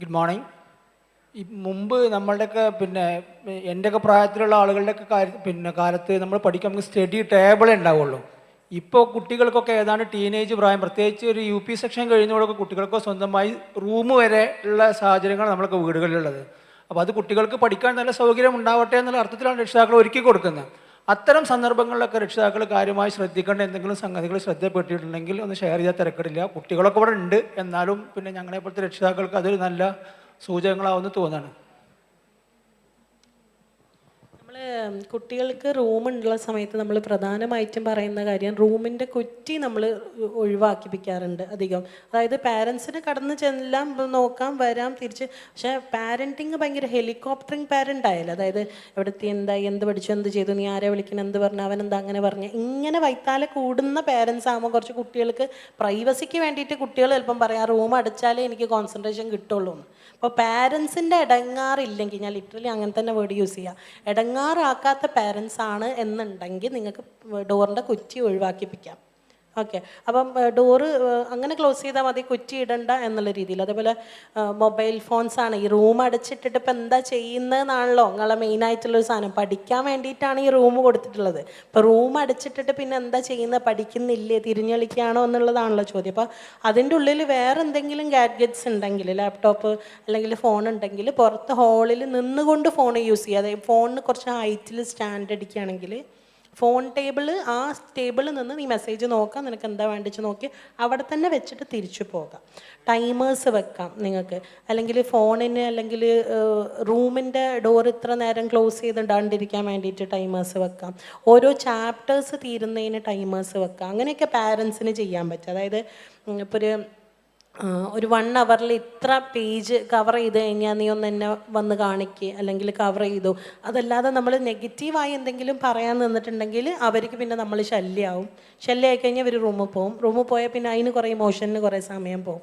Good morning ഈ മുമ്പ് നമ്മളുടെയൊക്കെ പിന്നെ എന്റെയൊക്കെ പ്രായത്തിലുള്ള ആളുകളുടെയൊക്കെ കാര്യം പിന്നെ കാലത്ത് നമ്മൾ പഠിക്കാൻ നമുക്ക് സ്റ്റഡി ടേബിളേ ഉണ്ടാവുള്ളൂ. ഇപ്പോൾ കുട്ടികൾക്കൊക്കെ ഏതാണ്ട് ടീനേജ് പ്രായം? പ്രത്യേകിച്ച് ഒരു യു പി സെക്ഷൻ കഴിഞ്ഞോടൊക്കെ കുട്ടികൾക്ക് സ്വന്തമായി റൂം വരെ ഉള്ള സാഹചര്യങ്ങളാണ് നമ്മളൊക്കെ വീടുകളിലുള്ളത്. അപ്പോൾ അത് കുട്ടികൾക്ക് പഠിക്കാൻ നല്ല സൗകര്യം ഉണ്ടാവട്ടെ എന്നുള്ള അർത്ഥത്തിലാണ് രക്ഷിതാക്കൾ ഒരുക്കി കൊടുക്കുന്നത്. അത്തരം സന്ദർഭങ്ങളിലൊക്കെ രക്ഷിതാക്കൾ കാര്യമായി ശ്രദ്ധിക്കേണ്ട എന്തെങ്കിലും സംഗതികൾ ശ്രദ്ധപ്പെട്ടിട്ടുണ്ടെങ്കിൽ ഒന്ന് ഷെയർ ചെയ്താൽ തിരക്കിടില്ല. കുട്ടികളൊക്കെ ഇവിടെ ഉണ്ട്. എന്നാലും പിന്നെ ഞങ്ങളെ പോലത്തെ രക്ഷിതാക്കൾക്ക് അതൊരു നല്ല സൂചകങ്ങളാവുമെന്ന് തോന്നുന്നു നമ്മൾ കുട്ടികൾക്ക് റൂം ഉള്ള സമയത്ത് നമ്മൾ പ്രധാനമായിട്ടും പറയുന്ന കാര്യം റൂമിന്റെ കുറ്റി നമ്മൾ ഒഴിവാക്കിപ്പിക്കാറുണ്ട് അധികം. അതായത് പാരൻസിന് കടന്ന് ചെല്ലാം നോക്കാം വരാം തിരിച്ച്. പക്ഷേ പാരന്റിങ് ഭയങ്കര ഹെലികോപ്റ്ററിങ് പാരന്റ് ആയാലും അതായത് എവിടെത്തി എന്താ എന്ത് പഠിച്ചു എന്ത് ചെയ്തു നീ ആരെ വിളിക്കണം എന്ത് പറഞ്ഞു അവൻ എന്താ അങ്ങനെ പറഞ്ഞു ഇങ്ങനെ വൈത്താലെ കൂടുന്ന പാരൻസ് ആകുമ്പോൾ കുറച്ച് കുട്ടികൾക്ക് പ്രൈവസിക്ക് വേണ്ടിയിട്ട് കുട്ടികൾ ചിലപ്പം പറയാം റൂം അടച്ചാലേ എനിക്ക് കോൺസെൻട്രേഷൻ കിട്ടുള്ളൂ എന്ന് അപ്പോൾ പാരൻസിന്റെ ഇടങ്ങാറില്ലെങ്കിൽ ഞാൻ ലിറ്ററലി അങ്ങനെ തന്നെ വേർഡ് യൂസ് ചെയ്യുക ചെയ്യാം ഇടങ്ങാറാക്കാത്ത പാരൻസ് ആണ് എന്നുണ്ടെങ്കിൽ നിങ്ങൾക്ക് ഡോറിന്റെ കുറ്റി ഒഴിവാക്കിപ്പിക്കാം ഓക്കെ. അപ്പം ഡോറ് അങ്ങനെ ക്ലോസ് ചെയ്താൽ മതി കുറ്റി ഇടണ്ട എന്നുള്ള രീതിയിൽ. അതേപോലെ മൊബൈൽ ഫോൺസ് ആണ്. ഈ റൂം അടച്ചിട്ടിട്ട് ഇപ്പം എന്താ ചെയ്യുന്നതെന്നാണല്ലോ നിങ്ങളെ മെയിൻ ആയിട്ടുള്ളൊരു സാധനം. പഠിക്കാൻ വേണ്ടിയിട്ടാണ് ഈ റൂം കൊടുത്തിട്ടുള്ളത്. ഇപ്പോൾ റൂം അടച്ചിട്ടിട്ട് പിന്നെ എന്താ ചെയ്യുന്നത് പഠിക്കുന്നില്ലേ? തിരിഞ്ഞളിക്കുകയാണോ എന്നുള്ളതാണല്ലോ ചോദ്യം. അപ്പോൾ അതിന്റെ ഉള്ളിൽ വേറെ എന്തെങ്കിലും ഗാഡ്ഗറ്റ്സ് ഉണ്ടെങ്കിൽ ലാപ്ടോപ്പ് അല്ലെങ്കിൽ ഫോൺ ഉണ്ടെങ്കിൽ പുറത്ത് ഹോളിൽ നിന്നുകൊണ്ട് ഫോൺ യൂസ് ചെയ്യുക. അതായത് ഫോണിന് കുറച്ച് ഹൈറ്റിൽ സ്റ്റാൻഡ് അടിക്കുകയാണെങ്കിൽ ഫോൺ ടേബിൾ ആ ടേബിളിൽ നിന്ന് നീ മെസ്സേജ് നോക്കാം നിനക്ക് എന്താ വേണ്ടിച്ച് നോക്കി അവിടെ തന്നെ വെച്ചിട്ട് തിരിച്ചു പോകാം. ടൈമേഴ്സ് വെക്കാം നിങ്ങൾക്ക്. അല്ലെങ്കിൽ ഫോണിന് അല്ലെങ്കിൽ റൂമിന്റെ ഡോർ ഇത്ര നേരം ക്ലോസ് ചെയ്തിടാണ്ടിരിക്കാൻ വേണ്ടിയിട്ട് ടൈമേഴ്സ് വെക്കാം. ഓരോ ചാപ്റ്റേഴ്സ് തീരുന്നതിന് ടൈമേഴ്സ് വെക്കാം. അങ്ങനെയൊക്കെ പാരൻസിന് ചെയ്യാൻ പറ്റും. അതായത് ഇപ്പോൾ ഒരു ഒരു വൺ അവറിൽ ഇത്ര പേജ് കവർ ചെയ്ത് കഴിഞ്ഞാൽ നീ ഒന്ന് എന്നെ വന്ന് കാണിക്കുക അല്ലെങ്കിൽ കവർ ചെയ്തു. അതല്ലാതെ നമ്മൾ നെഗറ്റീവായി എന്തെങ്കിലും പറയാൻ നിന്നിട്ടുണ്ടെങ്കിൽ അവർക്ക് പിന്നെ നമ്മൾ ശല്യമാവും ശല്യമായി കഴിഞ്ഞാൽ ഇവർ റൂമിൽ പോകും റൂമിൽ പോയാൽ പിന്നെ അതിന് കുറേ ഇമോഷനിൽ കുറേ സമയം പോകും